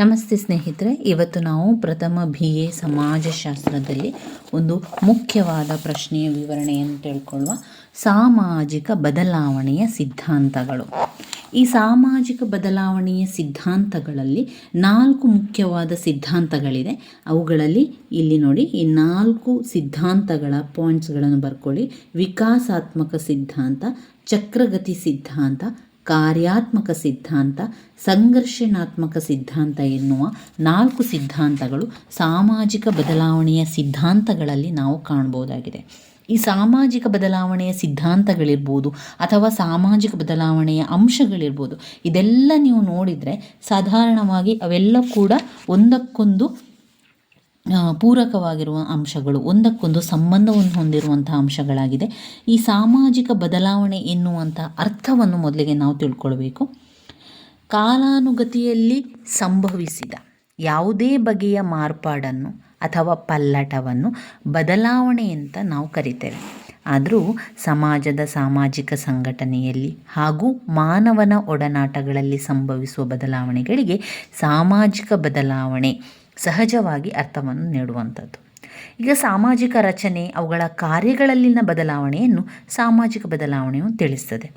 ನಮಸ್ತೆ ಸ್ನೇಹಿತರೆ, ಇವತ್ತು ನಾವು ಪ್ರಥಮ ಬಿ ಎ ಸಮಾಜಶಾಸ್ತ್ರದಲ್ಲಿ ಒಂದು ಮುಖ್ಯವಾದ ಪ್ರಶ್ನೆಯ ವಿವರಣೆಯನ್ನು ತಿಳ್ಕೊಳ್ಳುವ ಸಾಮಾಜಿಕ ಬದಲಾವಣೆಯ ಸಿದ್ಧಾಂತಗಳು. ಈ ಸಾಮಾಜಿಕ ಬದಲಾವಣೆಯ ಸಿದ್ಧಾಂತಗಳಲ್ಲಿ ನಾಲ್ಕು ಮುಖ್ಯವಾದ ಸಿದ್ಧಾಂತಗಳಿದೆ. ಅವುಗಳಲ್ಲಿ ಇಲ್ಲಿ ನೋಡಿ, ಈ ನಾಲ್ಕು ಸಿದ್ಧಾಂತಗಳ ಪಾಯಿಂಟ್ಸ್ಗಳನ್ನು ಬರ್ಕೊಳ್ಳಿ. ವಿಕಾಸಾತ್ಮಕ ಸಿದ್ಧಾಂತ, ಚಕ್ರಗತಿ ಸಿದ್ಧಾಂತ ಕಾರ್ಯಾತ್ಮಕ ಸಿದ್ಧಾಂತ, ಸಂಘರ್ಷಣಾತ್ಮಕ ಸಿದ್ಧಾಂತ ಎನ್ನುವ ನಾಲ್ಕು ಸಿದ್ಧಾಂತಗಳು ಸಾಮಾಜಿಕ ಬದಲಾವಣೆಯ ಸಿದ್ಧಾಂತಗಳಲ್ಲಿ ನಾವು ಕಾಣಬಹುದಾಗಿದೆ ಈ ಸಾಮಾಜಿಕ ಬದಲಾವಣೆಯ ಸಿದ್ಧಾಂತಗಳಿರ್ಬೋದು ಅಥವಾ ಸಾಮಾಜಿಕ ಬದಲಾವಣೆಯ ಅಂಶಗಳಿರ್ಬೋದು, ಇದೆಲ್ಲ ನೀವು ನೋಡಿದರೆ ಸಾಧಾರಣವಾಗಿ ಅವೆಲ್ಲ ಕೂಡ ಒಂದಕ್ಕೊಂದು ಪೂರಕವಾಗಿರುವ ಅಂಶಗಳು, ಒಂದಕ್ಕೊಂದು ಸಂಬಂಧವನ್ನು ಹೊಂದಿರುವಂಥ ಅಂಶಗಳಾಗಿದೆ. ಈ ಸಾಮಾಜಿಕ ಬದಲಾವಣೆ ಎನ್ನುವಂಥ ಅರ್ಥವನ್ನು ಮೊದಲಿಗೆ ನಾವು ತಿಳ್ಕೊಳ್ಬೇಕು. ಕಾಲಾನುಗತಿಯಲ್ಲಿ ಸಂಭವಿಸಿದ ಯಾವುದೇ ಬಗೆಯ ಮಾರ್ಪಾಡನ್ನು ಅಥವಾ ಪಲ್ಲಟವನ್ನು ಬದಲಾವಣೆ ಅಂತ ನಾವು ಕರಿತೇವೆ. ಆದರೂ ಸಮಾಜದ ಸಾಮಾಜಿಕ ಸಂಘಟನೆಯಲ್ಲಿ ಹಾಗೂ ಮಾನವನ ಒಡನಾಟಗಳಲ್ಲಿ ಸಂಭವಿಸುವ ಬದಲಾವಣೆಗಳಿಗೆ ಸಾಮಾಜಿಕ ಬದಲಾವಣೆ ಸಹಜವಾಗಿ ಅರ್ಥವನ್ನು ನೀಡುವಂಥದ್ದು. ಈಗ ಸಾಮಾಜಿಕ ರಚನೆ, ಅವುಗಳ ಕಾರ್ಯಗಳಲ್ಲಿನ ಬದಲಾವಣೆಯನ್ನು ಸಾಮಾಜಿಕ ಬದಲಾವಣೆಯು ತಿಳಿಸ್ತದೆ.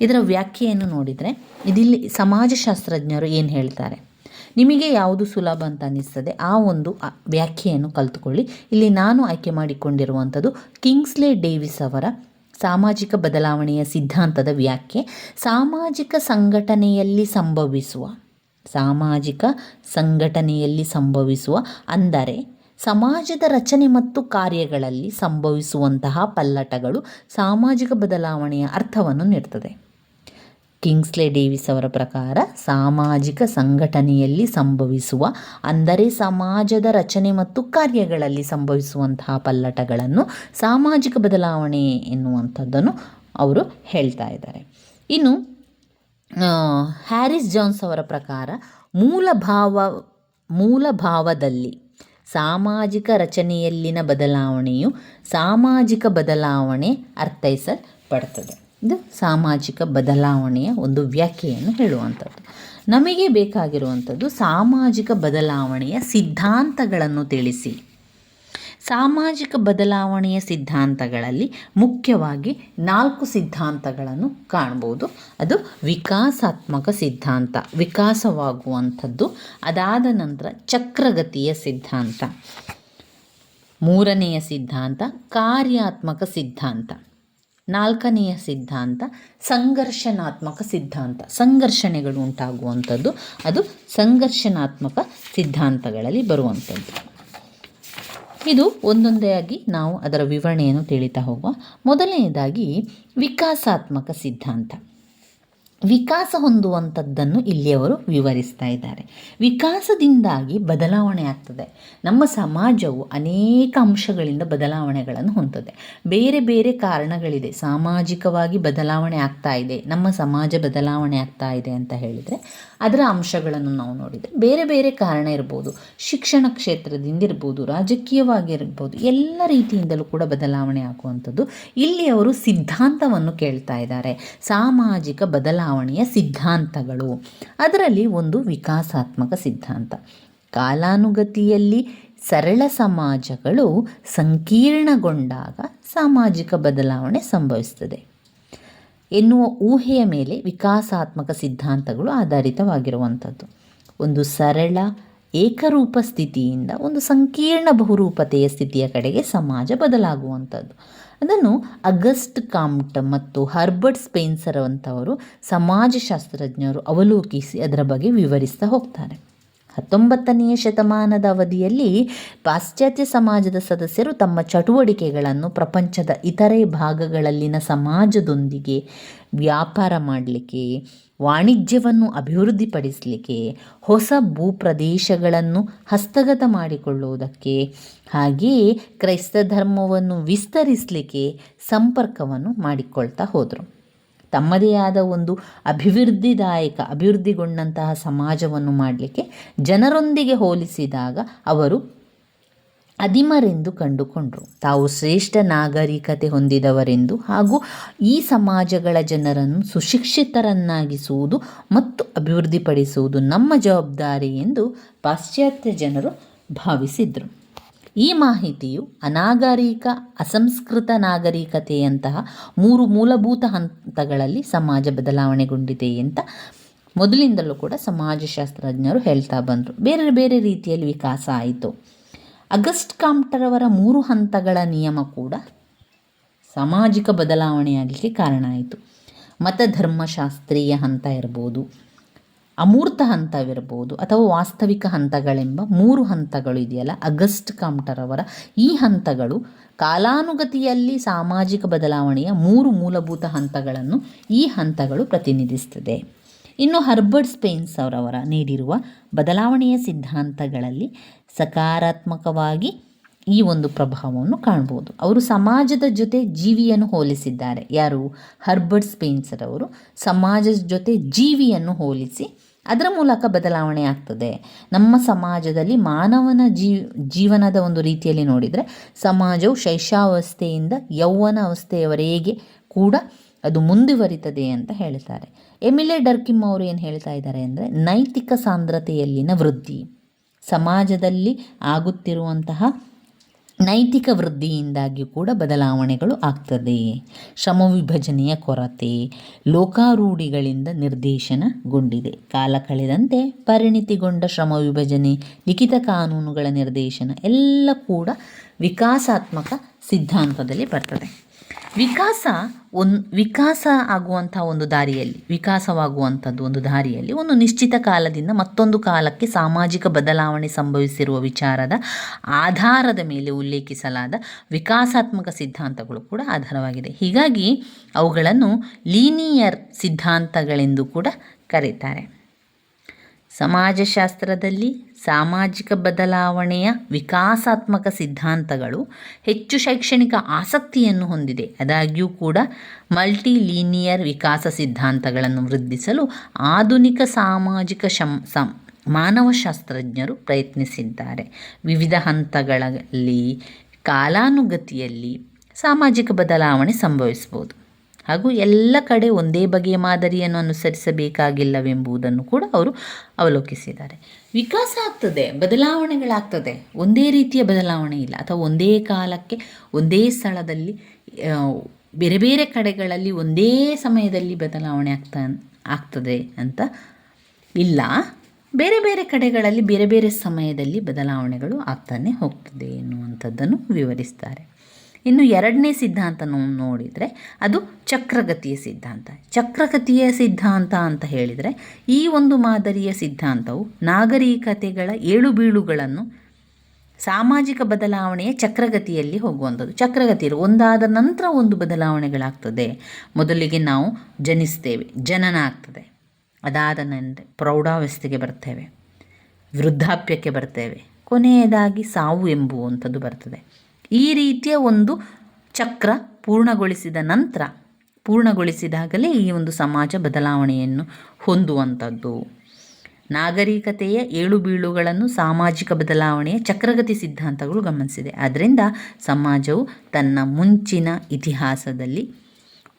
ಇದರ ವ್ಯಾಖ್ಯೆಯನ್ನು ನೋಡಿದರೆ, ಇದಿಲ್ಲಿ ಸಮಾಜಶಾಸ್ತ್ರಜ್ಞರು ಏನು ಹೇಳ್ತಾರೆ? ನಿಮಗೆ ಯಾವುದು ಸುಲಭ ಅಂತ ಅನ್ನಿಸ್ತದೆ, ಆ ಒಂದು ವ್ಯಾಖ್ಯೆಯನ್ನು ಕಲಿತುಕೊಳ್ಳಿ. ಇಲ್ಲಿ ನಾನು ಆಯ್ಕೆ ಮಾಡಿಕೊಂಡಿರುವಂಥದ್ದು ಕಿಂಗ್ಸ್ಲೆ ಡೇವಿಸ್ ಅವರ ಸಾಮಾಜಿಕ ಬದಲಾವಣೆಯ ಸಿದ್ಧಾಂತದ ವ್ಯಾಖ್ಯೆ. ಸಾಮಾಜಿಕ ಸಂಘಟನೆಯಲ್ಲಿ ಸಂಭವಿಸುವ ಸಾಮಾಜಿಕ ಸಂಘಟನೆಯಲ್ಲಿ ಸಂಭವಿಸುವ, ಅಂದರೆ ಸಮಾಜದ ರಚನೆ ಮತ್ತು ಕಾರ್ಯಗಳಲ್ಲಿ ಸಂಭವಿಸುವಂತಹ ಪಲ್ಲಟಗಳು ಸಾಮಾಜಿಕ ಬದಲಾವಣೆಯ ಅರ್ಥವನ್ನು ನೀಡ್ತದೆ. ಕಿಂಗ್ಸ್ಲೆ ಡೇವಿಸ್ ಅವರ ಪ್ರಕಾರ ಸಾಮಾಜಿಕ ಸಂಘಟನೆಯಲ್ಲಿ ಸಂಭವಿಸುವ, ಅಂದರೆ ಸಮಾಜದ ರಚನೆ ಮತ್ತು ಕಾರ್ಯಗಳಲ್ಲಿ ಸಂಭವಿಸುವಂತಹ ಪಲ್ಲಟಗಳನ್ನು ಸಾಮಾಜಿಕ ಬದಲಾವಣೆ ಎನ್ನುವಂಥದ್ದನ್ನು ಅವರು ಹೇಳ್ತಾ ಇದ್ದಾರೆ. ಇನ್ನು ಹ್ಯಾರಿಸ್ ಜಾನ್ಸ್ ಅವರ ಪ್ರಕಾರ ಮೂಲಭಾವ, ಮೂಲಭಾವದಲ್ಲಿ ಮೂಲ ಭಾವದಲ್ಲಿ ಸಾಮಾಜಿಕ ರಚನೆಯಲ್ಲಿನ ಬದಲಾವಣೆಯು ಸಾಮಾಜಿಕ ಬದಲಾವಣೆ ಅರ್ಥೈಸಲ್ಪಡ್ತದೆ. ಇದು ಸಾಮಾಜಿಕ ಬದಲಾವಣೆಯ ಒಂದು ವ್ಯಾಖ್ಯೆಯನ್ನು ಹೇಳುವಂಥದ್ದು. ನಮಗೆ ಬೇಕಾಗಿರುವಂಥದ್ದು ಸಾಮಾಜಿಕ ಬದಲಾವಣೆಯ ಸಿದ್ಧಾಂತಗಳನ್ನು ತಿಳಿಸಿ. ಸಾಮಾಜಿಕ ಬದಲಾವಣೆಯ ಸಿದ್ಧಾಂತಗಳಲ್ಲಿ ಮುಖ್ಯವಾಗಿ ನಾಲ್ಕು ಸಿದ್ಧಾಂತಗಳನ್ನು ಕಾಣ್ಬೋದು. ಅದು ವಿಕಾಸಾತ್ಮಕ ಸಿದ್ಧಾಂತ, ವಿಕಾಸವಾಗುವಂಥದ್ದು, ಅದಾದ ನಂತರ ಚಕ್ರಗತಿಯ ಸಿದ್ಧಾಂತ. ಮೂರನೆಯ ಸಿದ್ಧಾಂತ, ಕಾರ್ಯಾತ್ಮಕ ಸಿದ್ಧಾಂತ. ನಾಲ್ಕನೆಯ ಸಿದ್ಧಾಂತ ಸಂಘರ್ಷಣಾತ್ಮಕ ಸಿದ್ಧಾಂತ. ಸಂಘರ್ಷಣೆಗಳು ಉಂಟಾಗುವಂಥದ್ದು, ಅದು ಸಂಘರ್ಷಣಾತ್ಮಕ ಸಿದ್ಧಾಂತಗಳಲ್ಲಿ ಬರುವಂಥದ್ದು. ಇದು ಒಂದೊಂದೇ ಆಗಿ ನಾವು ಅದರ ವಿವರಣೆಯನ್ನು ತಿಳಿತಾ ಹೋಗುವ. ಮೊದಲನೆಯದಾಗಿ ವಿಕಾಸಾತ್ಮಕ ಸಿದ್ಧಾಂತ. ವಿಕಾಸ ಹೊಂದುವಂಥದ್ದನ್ನು ಇಲ್ಲಿ ಅವರು ವಿವರಿಸ್ತಾ ಇದ್ದಾರೆ. ವಿಕಾಸದಿಂದಾಗಿ ಬದಲಾವಣೆ ಆಗ್ತದೆ. ನಮ್ಮ ಸಮಾಜವು ಅನೇಕ ಅಂಶಗಳಿಂದ ಬದಲಾವಣೆಗಳನ್ನು ಹೊಂದುತ್ತದೆ. ಬೇರೆ ಬೇರೆ ಕಾರಣಗಳಿದೆ. ಸಾಮಾಜಿಕವಾಗಿ ಬದಲಾವಣೆ ಆಗ್ತಾ ಇದೆ. ನಮ್ಮ ಸಮಾಜ ಬದಲಾವಣೆ ಆಗ್ತಾ ಇದೆ ಅಂತ ಹೇಳಿದರೆ ಅದರ ಅಂಶಗಳನ್ನು ನಾವು ನೋಡಿದರೆ ಬೇರೆ ಬೇರೆ ಕಾರಣ ಇರ್ಬೋದು. ಶಿಕ್ಷಣ ಕ್ಷೇತ್ರದಿಂದ ಇರ್ಬೋದು ರಾಜಕೀಯವಾಗಿರ್ಬೋದು, ಎಲ್ಲ ರೀತಿಯಿಂದಲೂ ಕೂಡ ಬದಲಾವಣೆ ಆಗುವಂಥದ್ದು ಇಲ್ಲಿ ಅವರು ಸಿದ್ಧಾಂತವನ್ನು ಕೇಳ್ತಾ ಇದ್ದಾರೆ. ಸಾಮಾಜಿಕ ಬದಲಾವಣೆಯ ಸಿದ್ಧಾಂತಗಳು. ಅದರಲ್ಲಿ ಒಂದು ವಿಕಾಸಾತ್ಮಕ ಸಿದ್ಧಾಂತ. ಕಾಲಾನುಗತಿಯಲ್ಲಿ ಸರಳ ಸಮಾಜಗಳು ಸಂಕೀರ್ಣಗೊಂಡಾಗ ಸಾಮಾಜಿಕ ಬದಲಾವಣೆ ಸಂಭವಿಸ್ತದೆ ಎನ್ನುವ ಊಹೆಯ ಮೇಲೆ ವಿಕಾಸಾತ್ಮಕ ಸಿದ್ಧಾಂತಗಳು ಆಧಾರಿತವಾಗಿರುವಂಥದ್ದು. ಒಂದು ಸರಳ, ಏಕರೂಪ ಸ್ಥಿತಿಯಿಂದ ಒಂದು ಸಂಕೀರ್ಣ ಬಹುರೂಪತೆಯ ಸ್ಥಿತಿಯ ಕಡೆಗೆ ಸಮಾಜ ಬದಲಾಗುವಂಥದ್ದು. ಅದನ್ನು ಅಗಸ್ಟ್ ಕಾಮ್ಟ್ ಮತ್ತು ಹರ್ಬರ್ಟ್ ಸ್ಪೇನ್ಸರ್ ಅಂತವರು ಸಮಾಜಶಾಸ್ತ್ರಜ್ಞರು ಅವಲೋಕಿಸಿ ಅದರ ಬಗ್ಗೆ ವಿವರಿಸ್ತಾ ಹೋಗ್ತಾರೆ. ಹತ್ತೊಂಬತ್ತನೆಯ ಶತಮಾನದ ಅವಧಿಯಲ್ಲಿ ಪಾಶ್ಚಾತ್ಯ ಸಮಾಜದ ಸದಸ್ಯರು ತಮ್ಮ ಚಟುವಟಿಕೆಗಳನ್ನು ಪ್ರಪಂಚದ ಇತರೆ ಭಾಗಗಳಲ್ಲಿನ ಸಮಾಜದೊಂದಿಗೆ ವ್ಯಾಪಾರ ಮಾಡಲಿಕ್ಕೆ, ವಾಣಿಜ್ಯವನ್ನು ಅಭಿವೃದ್ಧಿಪಡಿಸಲಿಕ್ಕೆ, ಹೊಸ ಭೂಪ್ರದೇಶಗಳನ್ನು ಹಸ್ತಗತ ಮಾಡಿಕೊಳ್ಳುವುದಕ್ಕೆ, ಹಾಗೆಯೇ ಕ್ರೈಸ್ತ ಧರ್ಮವನ್ನು ವಿಸ್ತರಿಸಲಿಕ್ಕೆ ಸಂಪರ್ಕವನ್ನು ಮಾಡಿಕೊಳ್ತಾ ಹೋದರು. ತಮ್ಮದೇ ಆದ ಒಂದು ಅಭಿವೃದ್ಧಿದಾಯಕ, ಅಭಿವೃದ್ಧಿಗೊಂಡಂತಹ ಸಮಾಜವನ್ನು ಮಾಡಲಿಕ್ಕೆ ಜನರೊಂದಿಗೆ ಹೋಲಿಸಿದಾಗ ಅವರು ಅದಿಮರೆಂದು ಕಂಡುಕೊಂಡರು. ತಾವು ಶ್ರೇಷ್ಠ ನಾಗರಿಕತೆ ಹೊಂದಿದವರೆಂದು ಹಾಗೂ ಈ ಸಮಾಜಗಳ ಜನರನ್ನು ಸುಶಿಕ್ಷಿತರನ್ನಾಗಿಸುವುದು ಮತ್ತು ಅಭಿವೃದ್ಧಿಪಡಿಸುವುದು ನಮ್ಮ ಜವಾಬ್ದಾರಿ ಎಂದು ಪಾಶ್ಚಾತ್ಯ ಜನರು ಭಾವಿಸಿದರು. ಈ ಮಾಹಿತಿಯು ಅನಾಗರಿಕ, ಅಸಂಸ್ಕೃತ ನಾಗರಿಕತೆಯಂತಹ ಮೂರು ಮೂಲಭೂತ ಹಂತಗಳಲ್ಲಿ ಸಮಾಜ ಬದಲಾವಣೆಗೊಂಡಿದೆ ಅಂತ ಮೊದಲಿಂದಲೂ ಕೂಡ ಸಮಾಜಶಾಸ್ತ್ರಜ್ಞರು ಹೇಳ್ತಾ ಬಂದರು. ಬೇರೆ ಬೇರೆ ರೀತಿಯಲ್ಲಿ ವಿಕಾಸ ಆಯಿತು. ಅಗಸ್ಟ್ ಕಾಮ್ಟರವರ ಮೂರು ಹಂತಗಳ ನಿಯಮ ಕೂಡ ಸಾಮಾಜಿಕ ಬದಲಾವಣೆಯಾಗಲಿಕ್ಕೆ ಕಾರಣ ಆಯಿತು. ಮತಧರ್ಮಶಾಸ್ತ್ರೀಯ ಹಂತ ಇರ್ಬೋದು. ಅಮೂರ್ತ ಹಂತವಿರ್ಬೋದು ಅಥವಾ ವಾಸ್ತವಿಕ ಹಂತಗಳೆಂಬ ಮೂರು ಹಂತಗಳು ಇದೆಯಲ್ಲ, ಅಗಸ್ಟ್ ಕಾಮ್ಟರವರ ಈ ಹಂತಗಳು ಕಾಲಾನುಗತಿಯಲ್ಲಿ ಸಾಮಾಜಿಕ ಬದಲಾವಣೆಯ ಮೂರು ಮೂಲಭೂತ ಹಂತಗಳನ್ನು ಈ ಹಂತಗಳು ಪ್ರತಿನಿಧಿಸ್ತದೆ ಇನ್ನು ಹರ್ಬರ್ಟ್ ಸ್ಪೇನ್ಸ್ ಅವರವರ ನೀಡಿರುವ ಬದಲಾವಣೆಯ ಸಿದ್ಧಾಂತಗಳಲ್ಲಿ ಸಕಾರಾತ್ಮಕವಾಗಿ ಈ ಒಂದು ಪ್ರಭಾವವನ್ನು ಕಾಣ್ಬೋದು. ಅವರು ಸಮಾಜದ ಜೊತೆ ಜೀವಿಯನ್ನು ಹೋಲಿಸಿದ್ದಾರೆ. ಯಾರು? ಹರ್ಬರ್ಟ್ ಸ್ಪೇನ್ಸರ್ ಅವರು ಸಮಾಜದ ಜೊತೆ ಜೀವಿಯನ್ನು ಹೋಲಿಸಿ ಅದರ ಮೂಲಕ ಬದಲಾವಣೆ ಆಗ್ತದೆ. ನಮ್ಮ ಸಮಾಜದಲ್ಲಿ ಮಾನವನ ಜೀವನದ ಒಂದು ರೀತಿಯಲ್ಲಿ ನೋಡಿದರೆ ಸಮಾಜವು ಶೈಶಾವಸ್ಥೆಯಿಂದ ಯೌವನ ಅವಸ್ಥೆಯವರೆಗೆ ಕೂಡ ಅದು ಮುಂದುವರಿತದೆ ಅಂತ ಹೇಳ್ತಾರೆ. ಎಮಿಲೆ ಡರ್ಕಿಮ್ ಅವರು ಏನು ಹೇಳ್ತಾ ಇದ್ದಾರೆ ಅಂದರೆ ನೈತಿಕ ಸಾಂದ್ರತೆಯಲ್ಲಿನ ವೃದ್ಧಿ. ಸಮಾಜದಲ್ಲಿ ಆಗುತ್ತಿರುವಂತಹ ನೈತಿಕ ವೃದ್ಧಿಯಿಂದಾಗಿ ಕೂಡ ಬದಲಾವಣೆಗಳು ಆಗ್ತದೆ. ಶ್ರಮ ವಿಭಜನೆಯ ಕೊರತೆ, ಲೋಕಾರೂಢಿಗಳಿಂದ ನಿರ್ದೇಶನಗೊಂಡಿದೆ. ಕಾಲ ಕಳೆದಂತೆ ಪರಿಣಿತಿಗೊಂಡ ಶ್ರಮ ವಿಭಜನೆ ಲಿಖಿತ ಕಾನೂನುಗಳ ನಿರ್ದೇಶನ ಎಲ್ಲ ಕೂಡ ವಿಕಾಸಾತ್ಮಕ ಸಿದ್ಧಾಂತದಲ್ಲಿ ಬರ್ತದೆ. ವಿಕಾಸ ಒಂದು ವಿಕಾಸ ಆಗುವಂಥ ಒಂದು ದಾರಿಯಲ್ಲಿ, ವಿಕಾಸವಾಗುವಂಥದ್ದು ಒಂದು ದಾರಿಯಲ್ಲಿ ಒಂದು ನಿಶ್ಚಿತ ಕಾಲದಿಂದ ಮತ್ತೊಂದು ಕಾಲಕ್ಕೆ ಸಾಮಾಜಿಕ ಬದಲಾವಣೆ ಸಂಭವಿಸಿರುವ ವಿಚಾರದ ಆಧಾರದ ಮೇಲೆ ಉಲ್ಲೇಖಿಸಲಾದ ವಿಕಾಸಾತ್ಮಕ ಸಿದ್ಧಾಂತಗಳು ಕೂಡ ಆಧಾರವಾಗಿದೆ. ಹೀಗಾಗಿ ಅವುಗಳನ್ನು ಲೀನಿಯರ್ ಸಿದ್ಧಾಂತಗಳೆಂದು ಕೂಡ ಕರೀತಾರೆ. ಸಮಾಜಶಾಸ್ತ್ರದಲ್ಲಿ ಸಾಮಾಜಿಕ ಬದಲಾವಣೆಯ ವಿಕಾಸಾತ್ಮಕ ಸಿದ್ಧಾಂತಗಳು ಹೆಚ್ಚು ಶೈಕ್ಷಣಿಕ ಆಸಕ್ತಿಯನ್ನು ಹೊಂದಿದೆ. ಆದಾಗ್ಯೂ ಕೂಡ ಮಲ್ಟಿಲೀನಿಯರ್ ವಿಕಾಸ ಸಿದ್ಧಾಂತಗಳನ್ನು ವೃದ್ಧಿಸಲು ಆಧುನಿಕ ಸಾಮಾಜಿಕ ಶಂ, ಸಂ, ಮಾನವಶಾಸ್ತ್ರಜ್ಞರು ಪ್ರಯತ್ನಿಸಿದ್ದಾರೆ. ವಿವಿಧ ಹಂತಗಳಲ್ಲಿ ಕಾಲಾನುಗತಿಯಲ್ಲಿ ಸಾಮಾಜಿಕ ಬದಲಾವಣೆ ಸಂಭವಿಸ್ಬೋದು ಹಾಗೂ ಎಲ್ಲ ಕಡೆ ಒಂದೇ ಬಗೆಯ ಮಾದರಿಯನ್ನು ಅನುಸರಿಸಬೇಕಾಗಿಲ್ಲವೆಂಬುದನ್ನು ಕೂಡ ಅವರು ಅವಲೋಕಿಸಿದ್ದಾರೆ. ವಿಕಾಸ ಆಗ್ತದೆ, ಬದಲಾವಣೆಗಳಾಗ್ತದೆ. ಒಂದೇ ರೀತಿಯ ಬದಲಾವಣೆ ಇಲ್ಲ. ಅಥವಾ ಒಂದೇ ಕಾಲಕ್ಕೆ, ಒಂದೇ ಸ್ಥಳದಲ್ಲಿ ಬೇರೆ ಬೇರೆ ಕಡೆಗಳಲ್ಲಿ ಒಂದೇ ಸಮಯದಲ್ಲಿ ಬದಲಾವಣೆ ಆಗ್ತಾ, ಆಗ್ತದೆ ಅಂತ ಇಲ್ಲ. ಬೇರೆ ಬೇರೆ ಕಡೆಗಳಲ್ಲಿ ಬೇರೆ ಬೇರೆ ಸಮಯದಲ್ಲಿ ಬದಲಾವಣೆಗಳು ಆಗ್ತಾನೆ ಹೋಗ್ತದೆ ಎನ್ನುವಂಥದ್ದನ್ನು ವಿವರಿಸ್ತಾರೆ. ಇನ್ನು ಎರಡನೇ ಸಿದ್ಧಾಂತ ನೋಡಿದರೆ ಅದು ಚಕ್ರಗತಿಯ ಸಿದ್ಧಾಂತ. ಚಕ್ರಗತಿಯ ಸಿದ್ಧಾಂತ ಅಂತ ಹೇಳಿದರೆ ಈ ಒಂದು ಮಾದರಿಯ ಸಿದ್ಧಾಂತವು ನಾಗರಿಕತೆಗಳ ಏಳು ಬೀಳುಗಳನ್ನು ಸಾಮಾಜಿಕ ಬದಲಾವಣೆಯ ಚಕ್ರಗತಿಯಲ್ಲಿ ಹೋಗುವಂಥದ್ದು. ಚಕ್ರಗತಿ ಒಂದಾದ ನಂತರ ಒಂದು ಬದಲಾವಣೆಗಳಾಗ್ತದೆ. ಮೊದಲಿಗೆ ನಾವು ಜನಿಸ್ತೇವೆ ಜನನ ಆಗ್ತದೆ ಅದಾದ ನಂತರ ಪ್ರೌಢಾವಸ್ಥೆಗೆ ಬರ್ತೇವೆ, ವೃದ್ಧಾಪ್ಯಕ್ಕೆ ಬರ್ತೇವೆ. ಕೊನೆಯದಾಗಿ ಸಾವು ಎಂಬುವಂಥದ್ದು ಬರ್ತದೆ. ಈ ರೀತಿಯ ಒಂದು ಚಕ್ರ ಪೂರ್ಣಗೊಳಿಸಿದ ನಂತರ, ಪೂರ್ಣಗೊಳಿಸಿದಾಗಲೇ ಈ ಒಂದು ಸಮಾಜ ಬದಲಾವಣೆಯನ್ನು ಹೊಂದುವಂಥದ್ದು. ನಾಗರಿಕತೆಯ ಏಳು ಬೀಳುಗಳನ್ನು ಸಾಮಾಜಿಕ ಬದಲಾವಣೆಯ ಚಕ್ರಗತಿ ಸಿದ್ಧಾಂತಗಳು ಗಮನಿಸಿದೆ. ಆದ್ದರಿಂದ ಸಮಾಜವು ತನ್ನ ಮುಂಚಿನ ಇತಿಹಾಸದಲ್ಲಿ,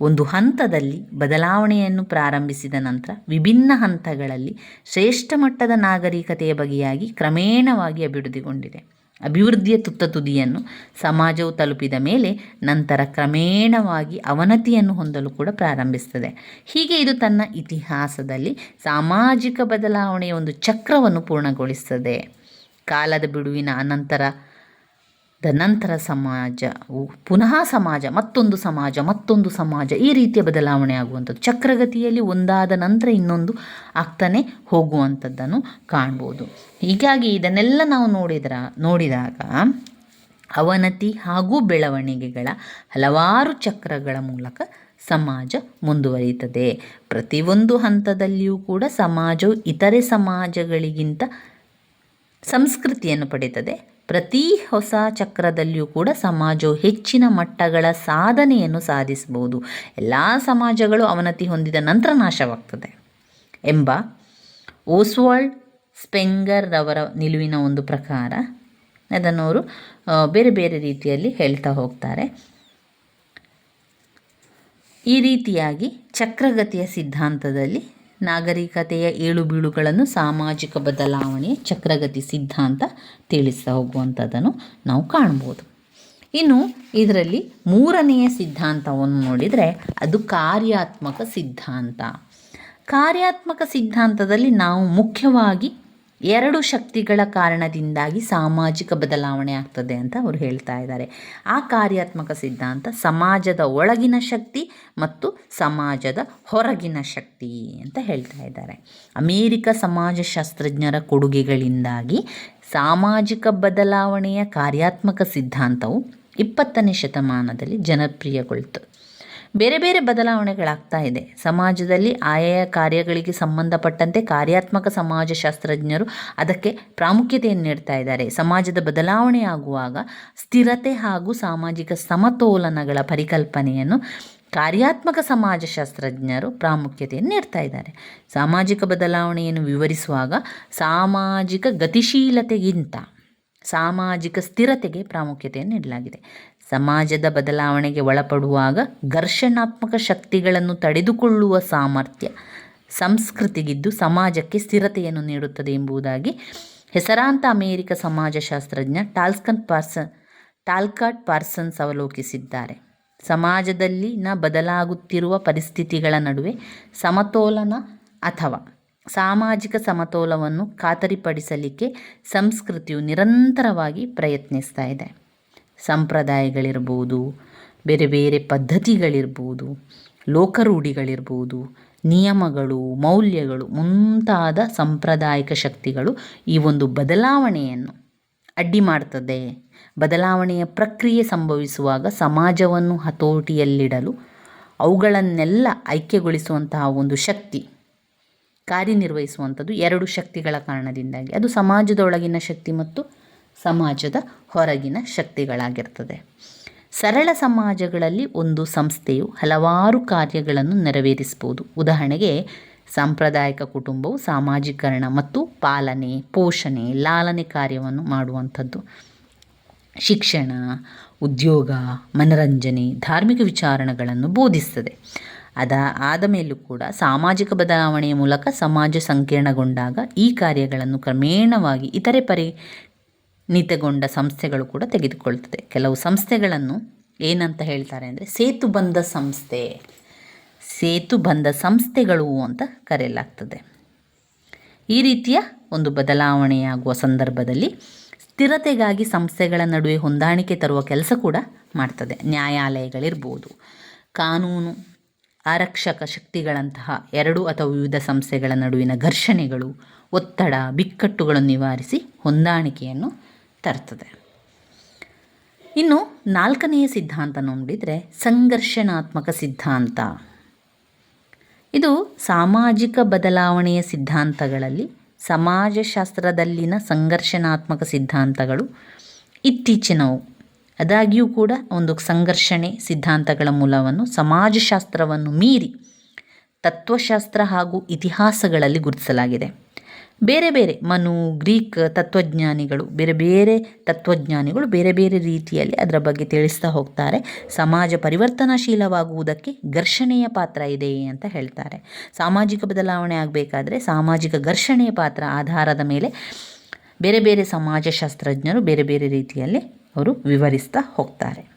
ಒಂದು ಹಂತದಲ್ಲಿ ಬದಲಾವಣೆಯನ್ನು ಪ್ರಾರಂಭಿಸಿದ ನಂತರ ವಿಭಿನ್ನ ಹಂತಗಳಲ್ಲಿ ಶ್ರೇಷ್ಠ ಮಟ್ಟದ ನಾಗರಿಕತೆಯ ಬಗೆಯಾಗಿ ಕ್ರಮೇಣವಾಗಿ ಅಭಿವೃದ್ಧಿಗೊಂಡಿದೆ. ಅಭಿವೃದ್ಧಿಯ ತುತ್ತ ತುದಿಯನ್ನು ಸಮಾಜವು ತಲುಪಿದ ಮೇಲೆ ನಂತರ ಕ್ರಮೇಣವಾಗಿ ಅವನತಿಯನ್ನು ಹೊಂದಲು ಕೂಡ ಪ್ರಾರಂಭಿಸ್ತದೆ. ಹೀಗೆ ಇದು ತನ್ನ ಇತಿಹಾಸದಲ್ಲಿ ಸಾಮಾಜಿಕ ಬದಲಾವಣೆಯ ಒಂದು ಚಕ್ರವನ್ನು ಪೂರ್ಣಗೊಳಿಸ್ತದೆ. ಕಾಲದ ಬಿಡುವಿನ ಅನಂತರ ನಂತರ ಸಮಾಜ ಪುನಃ ಸಮಾಜ, ಮತ್ತೊಂದು ಸಮಾಜ ಮತ್ತೊಂದು ಸಮಾಜ, ಈ ರೀತಿಯ ಬದಲಾವಣೆ ಆಗುವಂಥದ್ದು. ಚಕ್ರಗತಿಯಲ್ಲಿ ಒಂದಾದ ನಂತರ ಇನ್ನೊಂದು ಆಗ್ತಾನೆ ಹೋಗುವಂಥದ್ದನ್ನು ಕಾಣ್ಬೋದು. ಹೀಗಾಗಿ ಇದನ್ನೆಲ್ಲ ನಾವು ನೋಡಿದ್ರ, ನೋಡಿದಾಗ ಅವನತಿ ಹಾಗೂ ಬೆಳವಣಿಗೆಗಳ ಹಲವಾರು ಚಕ್ರಗಳ ಮೂಲಕ ಸಮಾಜ ಮುಂದುವರಿಯುತ್ತದೆ ಪ್ರತಿಯೊಂದು ಹಂತದಲ್ಲಿಯೂ ಕೂಡ ಸಮಾಜವು ಇತರೆ ಸಮಾಜಗಳಿಗಿಂತ ಸಂಸ್ಕೃತಿಯನ್ನು ಪಡೆಯುತ್ತದೆ ಪ್ರತಿ ಹೊಸ ಚಕ್ರದಲ್ಲಿಯೂ ಕೂಡ ಸಮಾಜವು ಹೆಚ್ಚಿನ ಮಟ್ಟಗಳ ಸಾಧನೆಯನ್ನು ಸಾಧಿಸಬಹುದು. ಎಲ್ಲ ಸಮಾಜಗಳು ಅವನತಿ ಹೊಂದಿದ ನಂತರ ನಾಶವಾಗ್ತದೆ. ಎಂಬ ಓಸ್ವಾಲ್ಡ್ ಸ್ಪೆಂಗರ್ ಅವರ ನಿಲುವಿನ ಒಂದು ಪ್ರಕಾರ ಅದನ್ನು ಅವರು ಬೇರೆ ಬೇರೆ ರೀತಿಯಲ್ಲಿ ಹೇಳ್ತಾ ಹೋಗ್ತಾರೆ. ಈ ರೀತಿಯಾಗಿ ಚಕ್ರಗತಿಯ ಸಿದ್ಧಾಂತದಲ್ಲಿ ನಾಗರಿಕತೆಯ ಏಳು ಬೀಳುಗಳನ್ನು ಸಾಮಾಜಿಕ ಬದಲಾವಣೆಯ ಚಕ್ರಗತಿ ಸಿದ್ಧಾಂತ ತಿಳಿಸ್ತಾ ಹೋಗುವಂಥದ್ದನ್ನು ನಾವು ಕಾಣ್ಬೋದು. ಇನ್ನು ಇದರಲ್ಲಿ ಮೂರನೆಯ ಸಿದ್ಧಾಂತವನ್ನು ನೋಡಿದರೆ ಅದು ಕಾರ್ಯಾತ್ಮಕ ಸಿದ್ಧಾಂತ. ಕಾರ್ಯಾತ್ಮಕ ಸಿದ್ಧಾಂತದಲ್ಲಿ ನಾವು ಮುಖ್ಯವಾಗಿ ಎರಡು ಶಕ್ತಿಗಳ ಕಾರಣದಿಂದಾಗಿ ಸಾಮಾಜಿಕ ಬದಲಾವಣೆ ಆಗ್ತದೆ ಅಂತ ಅವರು ಹೇಳ್ತಾ ಇದ್ದಾರೆ. ಆ ಕಾರ್ಯಾತ್ಮಕ ಸಿದ್ಧಾಂತ ಸಮಾಜದ ಒಳಗಿನ ಶಕ್ತಿ ಮತ್ತು ಸಮಾಜದ ಹೊರಗಿನ ಶಕ್ತಿ ಅಂತ ಹೇಳ್ತಾ ಇದ್ದಾರೆ. ಅಮೇರಿಕ ಸಮಾಜಶಾಸ್ತ್ರಜ್ಞರ ಕೊಡುಗೆಗಳಿಂದಾಗಿ ಸಾಮಾಜಿಕ ಬದಲಾವಣೆಯ ಕಾರ್ಯಾತ್ಮಕ ಸಿದ್ಧಾಂತವು ಇಪ್ಪತ್ತನೇ ಶತಮಾನದಲ್ಲಿ ಜನಪ್ರಿಯಗೊಳ್ತು. ಬೇರೆ ಬೇರೆ ಬದಲಾವಣೆಗಳಾಗ್ತಾ ಇದೆ. ಸಮಾಜದಲ್ಲಿ ಆಯಾಯ ಕಾರ್ಯಗಳಿಗೆ ಸಂಬಂಧಪಟ್ಟಂತೆ ಕಾರ್ಯಾತ್ಮಕ ಸಮಾಜಶಾಸ್ತ್ರಜ್ಞರು ಅದಕ್ಕೆ ಪ್ರಾಮುಖ್ಯತೆಯನ್ನು ನೀಡ್ತಾ ಇದ್ದಾರೆ. ಸಮಾಜದ ಬದಲಾವಣೆ ಆಗುವಾಗ ಸ್ಥಿರತೆ ಹಾಗೂ ಸಾಮಾಜಿಕ ಸಮತೋಲನಗಳ ಪರಿಕಲ್ಪನೆಯನ್ನು ಕಾರ್ಯಾತ್ಮಕ ಸಮಾಜಶಾಸ್ತ್ರಜ್ಞರು ಪ್ರಾಮುಖ್ಯತೆಯನ್ನು ನೀಡ್ತಾ ಇದ್ದಾರೆ. ಸಾಮಾಜಿಕ ಬದಲಾವಣೆಯನ್ನು ವಿವರಿಸುವಾಗ ಸಾಮಾಜಿಕ ಗತಿಶೀಲತೆಗಿಂತ ಸಾಮಾಜಿಕ ಸ್ಥಿರತೆಗೆ ಪ್ರಾಮುಖ್ಯತೆಯನ್ನು ನೀಡಲಾಗಿದೆ. ಸಮಾಜದ ಬದಲಾವಣೆಗೆ ಒಳಪಡುವಾಗ ಘರ್ಷಣಾತ್ಮಕ ಶಕ್ತಿಗಳನ್ನು ತಡೆದುಕೊಳ್ಳುವ ಸಾಮರ್ಥ್ಯ ಸಂಸ್ಕೃತಿಗಿದ್ದು ಸಮಾಜಕ್ಕೆ ಸ್ಥಿರತೆಯನ್ನು ನೀಡುತ್ತದೆ ಎಂಬುದಾಗಿ ಹೆಸರಾಂತ ಅಮೇರಿಕ ಸಮಾಜಶಾಸ್ತ್ರಜ್ಞ ಟಾಲ್ಸ್ಕನ್ ಪಾರ್ಸನ್ ಟಾಲ್ಕಾಟ್ ಪಾರ್ಸನ್ಸ್ ಅವಲೋಕಿಸಿದ್ದಾರೆ. ಸಮಾಜದಲ್ಲಿನ ಬದಲಾಗುತ್ತಿರುವ ಪರಿಸ್ಥಿತಿಗಳ ನಡುವೆ ಸಮತೋಲನ ಅಥವಾ ಸಾಮಾಜಿಕ ಸಮತೋಲವನ್ನು ಖಾತರಿಪಡಿಸಲಿಕ್ಕೆ ಸಂಸ್ಕೃತಿಯು ನಿರಂತರವಾಗಿ ಪ್ರಯತ್ನಿಸ್ತಾ ಇದೆ. ಸಂಪ್ರದಾಯಗಳಿರ್ಬೋದು, ಬೇರೆ ಬೇರೆ ಪದ್ಧತಿಗಳಿರ್ಬೋದು, ಲೋಕರೂಢಿಗಳಿರ್ಬೋದು, ನಿಯಮಗಳು, ಮೌಲ್ಯಗಳು, ಮುಂತಾದ ಸಾಂಪ್ರದಾಯಿಕ ಶಕ್ತಿಗಳು ಈ ಒಂದು ಬದಲಾವಣೆಯನ್ನು ಅಡ್ಡಿ ಮಾಡ್ತದೆ. ಬದಲಾವಣೆಯ ಪ್ರಕ್ರಿಯೆ ಸಂಭವಿಸುವಾಗ ಸಮಾಜವನ್ನು ಹತೋಟಿಯಲ್ಲಿಡಲು ಅವುಗಳನ್ನೆಲ್ಲ ಐಕ್ಯಗೊಳಿಸುವಂತಹ ಒಂದು ಶಕ್ತಿ ಕಾರ್ಯನಿರ್ವಹಿಸುವಂಥದ್ದು ಎರಡು ಶಕ್ತಿಗಳ ಕಾರಣದಿಂದಾಗಿ. ಅದು ಸಮಾಜದೊಳಗಿನ ಶಕ್ತಿ ಮತ್ತು ಸಮಾಜದ ಹೊರಗಿನ ಶಕ್ತಿಗಳಾಗಿರ್ತದೆ. ಸರಳ ಸಮಾಜಗಳಲ್ಲಿ ಒಂದು ಸಂಸ್ಥೆಯು ಹಲವಾರು ಕಾರ್ಯಗಳನ್ನು ನೆರವೇರಿಸ್ಬೋದು ಉದಾಹರಣೆಗೆ, ಸಾಂಪ್ರದಾಯಿಕ ಕುಟುಂಬವು ಸಾಮಾಜೀಕರಣ ಮತ್ತು ಪಾಲನೆ, ಪೋಷಣೆ, ಲಾಲನೆ ಕಾರ್ಯವನ್ನು ಮಾಡುವಂಥದ್ದು. ಶಿಕ್ಷಣ, ಉದ್ಯೋಗ, ಮನರಂಜನೆ, ಧಾರ್ಮಿಕ ವಿಚಾರಣೆಗಳನ್ನು ಬೋಧಿಸ್ತದೆ ಅದ, ಆದ ಮೇಲೂ ಕೂಡ ಸಾಮಾಜಿಕ ಬದಲಾವಣೆಯ ಮೂಲಕ ಸಮಾಜ ಸಂಕೀರ್ಣಗೊಂಡಾಗ ಈ ಕಾರ್ಯಗಳನ್ನು ಕ್ರಮೇಣವಾಗಿ ಇತರೆ ಪರಿಣಿತಗೊಂಡ ಸಂಸ್ಥೆಗಳು ಕೂಡ ತೆಗೆದುಕೊಳ್ತದೆ ಕೆಲವು ಸಂಸ್ಥೆಗಳನ್ನು ಏನಂತ ಹೇಳ್ತಾರೆ ಅಂದರೆ ಸೇತುಬಂಧ ಸಂಸ್ಥೆ ಸೇತುಬಂಧ ಸಂಸ್ಥೆಗಳು ಅಂತ ಕರೆಯಲಾಗ್ತದೆ. ಈ ರೀತಿಯ ಒಂದು ಬದಲಾವಣೆಯಾಗುವ ಸಂದರ್ಭದಲ್ಲಿ ಸ್ಥಿರತೆಗಾಗಿ ಸಂಸ್ಥೆಗಳ ನಡುವೆ ಹೊಂದಾಣಿಕೆ ತರುವ ಕೆಲಸ ಕೂಡ ಮಾಡ್ತದೆ. ನ್ಯಾಯಾಲಯಗಳಿರ್ಬೋದು, ಕಾನೂನು ಆರಕ್ಷಕ ಶಕ್ತಿಗಳಂತಹ ಎರಡು ಅಥವಾ ವಿವಿಧ ಸಂಸ್ಥೆಗಳ ನಡುವಿನ ಘರ್ಷಣೆಗಳು, ಒತ್ತಡ ಬಿಕ್ಕಟ್ಟುಗಳನ್ನು ನಿವಾರಿಸಿ ಹೊಂದಾಣಿಕೆಯನ್ನು ತರ್ತದೆ ಇನ್ನು ನಾಲ್ಕನೆಯ ಸಿದ್ಧಾಂತ ನೋಡಿದರೆ ಸಂಘರ್ಷಣಾತ್ಮಕ ಸಿದ್ಧಾಂತ. ಇದು ಸಾಮಾಜಿಕ ಬದಲಾವಣೆಯ ಸಿದ್ಧಾಂತಗಳಲ್ಲಿ ಸಮಾಜಶಾಸ್ತ್ರದಲ್ಲಿನ ಸಂಘರ್ಷಣಾತ್ಮಕ ಸಿದ್ಧಾಂತಗಳು ಇತ್ತೀಚಿನವು. ಅದಾಗಿಯೂ ಕೂಡ ಒಂದು ಸಂಘರ್ಷಣೆ ಸಿದ್ಧಾಂತಗಳ ಮೂಲವನ್ನು ಸಮಾಜಶಾಸ್ತ್ರವನ್ನು ಮೀರಿ ತತ್ವಶಾಸ್ತ್ರ ಹಾಗೂ ಇತಿಹಾಸಗಳಲ್ಲಿ ಗುರುತಿಸಲಾಗಿದೆ. ಬೇರೆ ಬೇರೆ ಮನು, ಗ್ರೀಕ್ ತತ್ವಜ್ಞಾನಿಗಳು, ಬೇರೆ ಬೇರೆ ತತ್ವಜ್ಞಾನಿಗಳು ಬೇರೆ ಬೇರೆ ರೀತಿಯಲ್ಲಿ ಅದರ ಬಗ್ಗೆ ತಿಳಿಸ್ತಾ ಹೋಗ್ತಾರೆ. ಸಮಾಜ ಪರಿವರ್ತನಾಶೀಲವಾಗುವುದಕ್ಕೆ ಘರ್ಷಣೆಯ ಪಾತ್ರ ಇದೆ ಅಂತ ಹೇಳ್ತಾರೆ. ಸಾಮಾಜಿಕ ಬದಲಾವಣೆ ಆಗಬೇಕಾದ್ರೆ ಸಾಮಾಜಿಕ ಘರ್ಷಣೆಯ ಪಾತ್ರ ಆಧಾರದ ಮೇಲೆ ಬೇರೆ ಬೇರೆ ಸಮಾಜಶಾಸ್ತ್ರಜ್ಞರು ಬೇರೆ ಬೇರೆ ರೀತಿಯಲ್ಲಿ ಅವರು ವಿವರಿಸ್ತಾ ಹೋಗ್ತಾರೆ.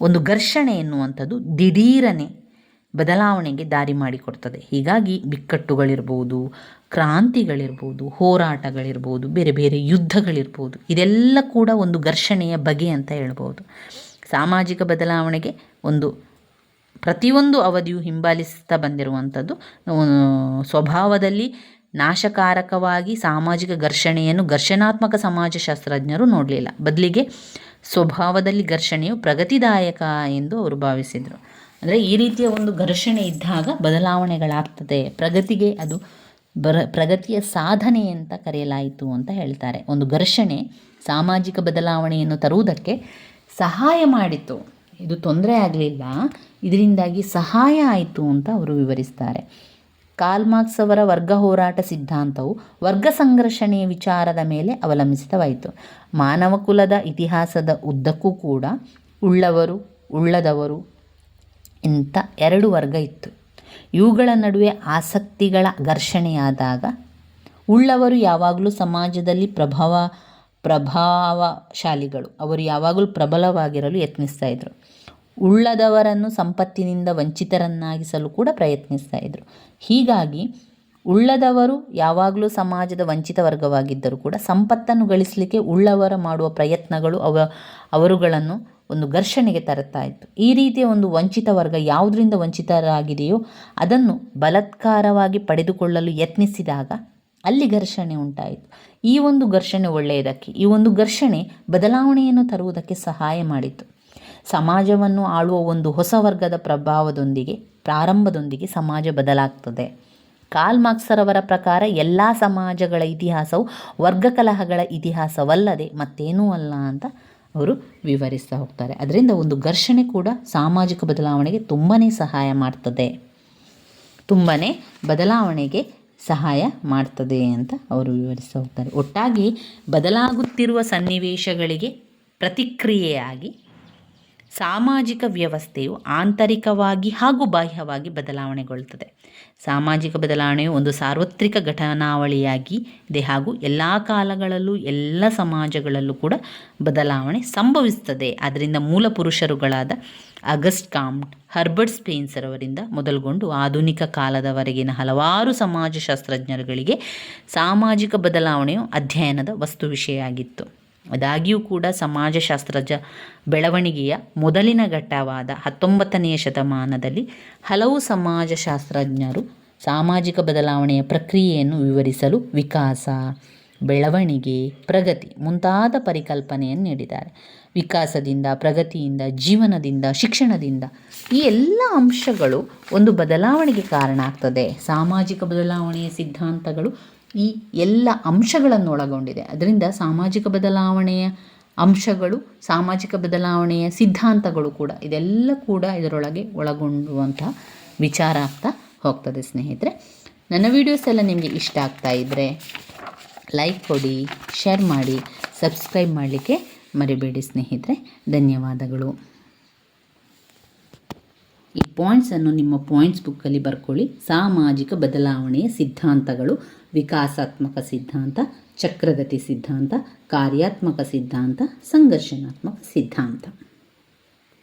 ಒಂದು ಘರ್ಷಣೆ ಎನ್ನುವಂಥದ್ದು ದಿಢೀರನೆ ಬದಲಾವಣೆಗೆ ದಾರಿ ಮಾಡಿಕೊಡ್ತದೆ. ಹೀಗಾಗಿ ಬಿಕ್ಕಟ್ಟುಗಳಿರ್ಬೋದು ಕ್ರಾಂತಿಗಳಿರ್ಬೋದು, ಹೋರಾಟಗಳಿರ್ಬೋದು, ಬೇರೆ ಬೇರೆ ಯುದ್ಧಗಳಿರ್ಬೋದು, ಇದೆಲ್ಲ ಕೂಡ ಒಂದು ಘರ್ಷಣೆಯ ಬಗೆ ಅಂತ ಹೇಳ್ಬೋದು. ಸಾಮಾಜಿಕ ಬದಲಾವಣೆಗೆ ಒಂದು ಪ್ರತಿಯೊಂದು ಅವಧಿಯು ಹಿಂಬಾಲಿಸ್ತಾ ಬಂದಿರುವಂಥದ್ದು ಸ್ವಭಾವದಲ್ಲಿ ನಾಶಕಾರಕವಾಗಿ ಸಾಮಾಜಿಕ ಘರ್ಷಣೆಯನ್ನು ಘರ್ಷಣಾತ್ಮಕ ಸಮಾಜಶಾಸ್ತ್ರಜ್ಞರು ನೋಡಲಿಲ್ಲ. ಬದಲಿಗೆ ಸ್ವಭಾವದಲ್ಲಿ ಘರ್ಷಣೆಯು ಪ್ರಗತಿದಾಯಕ ಎಂದು ಅವರು ಭಾವಿಸಿದರು. ಅಂದರೆ ಈ ರೀತಿಯ ಒಂದು ಘರ್ಷಣೆ ಇದ್ದಾಗ ಬದಲಾವಣೆಗಳಾಗ್ತದೆ. ಪ್ರಗತಿಗೆ ಅದು ಬರ ಪ್ರಗತಿಯ ಸಾಧನೆ ಅಂತ ಕರೆಯಲಾಯಿತು ಅಂತ ಹೇಳ್ತಾರೆ. ಒಂದು ಘರ್ಷಣೆ, ಸಾಮಾಜಿಕ ಬದಲಾವಣೆಯನ್ನು ತರುವುದಕ್ಕೆ ಸಹಾಯ ಮಾಡಿತು. ಇದು ತೊಂದರೆ ಆಗಲಿಲ್ಲ. ಇದರಿಂದಾಗಿ ಸಹಾಯ ಆಯಿತು ಅಂತ ಅವರು ವಿವರಿಸ್ತಾರೆ. ಕಾರ್ಲ್ಮಾರ್ಕ್ಸ್ ಅವರ ವರ್ಗ ಹೋರಾಟ ಸಿದ್ಧಾಂತವು ವರ್ಗ ಸಂಘರ್ಷಣೆಯ ವಿಚಾರದ ಮೇಲೆ ಅವಲಂಬಿಸಿತವಾಯಿತು. ಮಾನವ ಕುಲದ ಇತಿಹಾಸದ ಉದ್ದಕ್ಕೂ ಕೂಡ ಉಳ್ಳವರು, ಉಳ್ಳದವರು ಇಂಥ ಎರಡು ವರ್ಗ ಇತ್ತು. ಇವುಗಳ ನಡುವೆ ಆಸಕ್ತಿಗಳ ಘರ್ಷಣೆಯಾದಾಗ ಉಳ್ಳವರು ಯಾವಾಗಲೂ ಸಮಾಜದಲ್ಲಿ ಪ್ರಭಾವ, ಪ್ರಭಾವಶಾಲಿಗಳು. ಅವರು ಯಾವಾಗಲೂ ಪ್ರಬಲವಾಗಿರಲು ಯತ್ನಿಸ್ತಾ ಇದ್ದರು ಉಳ್ಳದವರನ್ನು ಸಂಪತ್ತಿನಿಂದ ವಂಚಿತರನ್ನಾಗಿಸಲು ಕೂಡ ಪ್ರಯತ್ನಿಸ್ತಾ ಇದ್ದರು ಹೀಗಾಗಿ ಉಳ್ಳದವರು ಯಾವಾಗಲೂ ಸಮಾಜದ ವಂಚಿತ ವರ್ಗವಾಗಿದ್ದರೂ ಕೂಡ ಸಂಪತ್ತನ್ನು ಗಳಿಸಲಿಕ್ಕೆ ಉಳ್ಳವರ ಮಾಡುವ ಪ್ರಯತ್ನಗಳು ಅವ, ಅವರುಗಳನ್ನು ಒಂದು ಘರ್ಷಣೆಗೆ ತರುತ್ತಾ ಇತ್ತು. ಈ ರೀತಿಯ ಒಂದು ವಂಚಿತ ವರ್ಗ ಯಾವುದರಿಂದ ವಂಚಿತರಾಗಿದೆಯೋ ಅದನ್ನು ಬಲತ್ಕಾರವಾಗಿ ಪಡೆದುಕೊಳ್ಳಲು ಯತ್ನಿಸಿದಾಗ ಅಲ್ಲಿ ಘರ್ಷಣೆ ಉಂಟಾಯಿತು. ಈ ಒಂದು ಘರ್ಷಣೆ ಒಳ್ಳೆಯದಕ್ಕೆ, ಈ ಒಂದು ಘರ್ಷಣೆ ಬದಲಾವಣೆಯನ್ನು ತರುವುದಕ್ಕೆ ಸಹಾಯ ಮಾಡಿತು. ಸಮಾಜವನ್ನು ಆಳುವ ಒಂದು ಹೊಸ ವರ್ಗದ ಪ್ರಭಾವದೊಂದಿಗೆ, ಪ್ರಾರಂಭದೊಂದಿಗೆ ಸಮಾಜ ಬದಲಾಗ್ತದೆ. ಕಾಲ್ ಮಾರ್ಕ್ಸರವರ ಪ್ರಕಾರ ಎಲ್ಲ ಸಮಾಜಗಳ ಇತಿಹಾಸವು ವರ್ಗ ಕಲಹಗಳ ಇತಿಹಾಸವಲ್ಲದೆ ಮತ್ತೇನೂ ಅಲ್ಲ ಅಂತ ಅವರು ವಿವರಿಸ್ತಾ ಹೋಗ್ತಾರೆ. ಅದರಿಂದ ಒಂದು ಘರ್ಷಣೆ ಕೂಡ ಸಾಮಾಜಿಕ ಬದಲಾವಣೆಗೆ ತುಂಬಾ ಸಹಾಯ ಮಾಡ್ತದೆ. ತುಂಬಾ ಬದಲಾವಣೆಗೆ ಸಹಾಯ ಮಾಡ್ತದೆ ಅಂತ ಅವರು ವಿವರಿಸ್ತಾ ಹೋಗ್ತಾರೆ. ಒಟ್ಟಾಗಿ ಬದಲಾಗುತ್ತಿರುವ ಸನ್ನಿವೇಶಗಳಿಗೆ ಪ್ರತಿಕ್ರಿಯೆಯಾಗಿ ಸಾಮಾಜಿಕ ವ್ಯವಸ್ಥೆಯು ಆಂತರಿಕವಾಗಿ ಹಾಗೂ ಬಾಹ್ಯವಾಗಿ ಬದಲಾವಣೆಗೊಳ್ಳುತ್ತದೆ. ಸಾಮಾಜಿಕ ಬದಲಾವಣೆಯು ಒಂದು ಸಾರ್ವತ್ರಿಕ ಘಟನಾವಳಿಯಾಗಿ, ಇದೆ ಹಾಗೂ ಎಲ್ಲ ಕಾಲಗಳಲ್ಲೂ, ಎಲ್ಲ ಸಮಾಜಗಳಲ್ಲೂ ಕೂಡ ಬದಲಾವಣೆ ಸಂಭವಿಸ್ತದೆ ಅದರಿಂದ ಮೂಲ ಪುರುಷರುಗಳಾದ ಅಗಸ್ಟ್ ಕಾಮ್ಟ್, ಹರ್ಬರ್ಟ್ ಸ್ಪೇನ್ಸರ್ ಅವರಿಂದ ಮೊದಲುಗೊಂಡು ಆಧುನಿಕ ಕಾಲದವರೆಗಿನ ಹಲವಾರು ಸಮಾಜಶಾಸ್ತ್ರಜ್ಞರುಗಳಿಗೆ ಸಾಮಾಜಿಕ ಬದಲಾವಣೆಯು ಅಧ್ಯಯನದ ವಸ್ತು ವಿಷಯ ಆಗಿತ್ತು ಆದಾಗ್ಯೂ ಕೂಡ ಸಮಾಜಶಾಸ್ತ್ರಜ ಬೆಳವಣಿಗೆಯ ಮೊದಲಿನ ಘಟ್ಟವಾದ ಹತ್ತೊಂಬತ್ತನೆಯ ಶತಮಾನದಲ್ಲಿ ಹಲವು ಸಮಾಜಶಾಸ್ತ್ರಜ್ಞರು ಸಾಮಾಜಿಕ ಬದಲಾವಣೆಯ ಪ್ರಕ್ರಿಯೆಯನ್ನು ವಿವರಿಸಲು ವಿಕಾಸ, ಬೆಳವಣಿಗೆ, ಪ್ರಗತಿ ಮುಂತಾದ ಪರಿಕಲ್ಪನೆಯನ್ನು ನೀಡಿದ್ದಾರೆ. ವಿಕಾಸದಿಂದ, ಪ್ರಗತಿಯಿಂದ, ಜೀವನದಿಂದ, ಶಿಕ್ಷಣದಿಂದ ಈ ಎಲ್ಲ ಅಂಶಗಳು ಒಂದು ಬದಲಾವಣೆಗೆ ಕಾರಣ ಆಗ್ತದೆ. ಸಾಮಾಜಿಕ ಬದಲಾವಣೆಯ ಸಿದ್ಧಾಂತಗಳು ಈ ಎಲ್ಲ ಅಂಶಗಳನ್ನು ಒಳಗೊಂಡಿದೆ ಅದರಿಂದ ಸಾಮಾಜಿಕ ಬದಲಾವಣೆಯ ಅಂಶಗಳು, ಸಾಮಾಜಿಕ ಬದಲಾವಣೆಯ ಸಿದ್ಧಾಂತಗಳು ಕೂಡ ಇದೆಲ್ಲ ಕೂಡ ಇದರೊಳಗೆ ಒಳಗೊಂಡುವಂತಹ ವಿಚಾರ ಆಗ್ತಾ ಹೋಗ್ತದೆ ಸ್ನೇಹಿತರೆ. ನನ್ನ ವೀಡಿಯೋಸ್ ಎಲ್ಲ ನಿಮಗೆ ಇಷ್ಟ ಆಗ್ತಾ ಇದ್ದರೆ ಲೈಕ್ ಕೊಡಿ ಶೇರ್ ಮಾಡಿ ಸಬ್ಸ್ಕ್ರೈಬ್ ಮಾಡಲಿಕ್ಕೆ ಮರಿಬೇಡಿ ಸ್ನೇಹಿತರೆ. ಧನ್ಯವಾದಗಳು. ಈ ಪಾಯಿಂಟ್ಸನ್ನು ನಿಮ್ಮ ಪಾಯಿಂಟ್ಸ್ ಬುಕ್ಕಲ್ಲಿ ಬರ್ಕೊಳ್ಳಿ. ಸಾಮಾಜಿಕ ಬದಲಾವಣೆಯ ಸಿದ್ಧಾಂತಗಳು ವಿಕಾಸಾತ್ಮಕ ಸಿದ್ಧಾಂತ ಚಕ್ರಗತಿ ಸಿದ್ಧಾಂತ ಕಾರ್ಯಾತ್ಮಕ ಸಿದ್ಧಾಂತ ಸಂಘರ್ಷಣಾತ್ಮಕ ಸಿದ್ಧಾಂತ.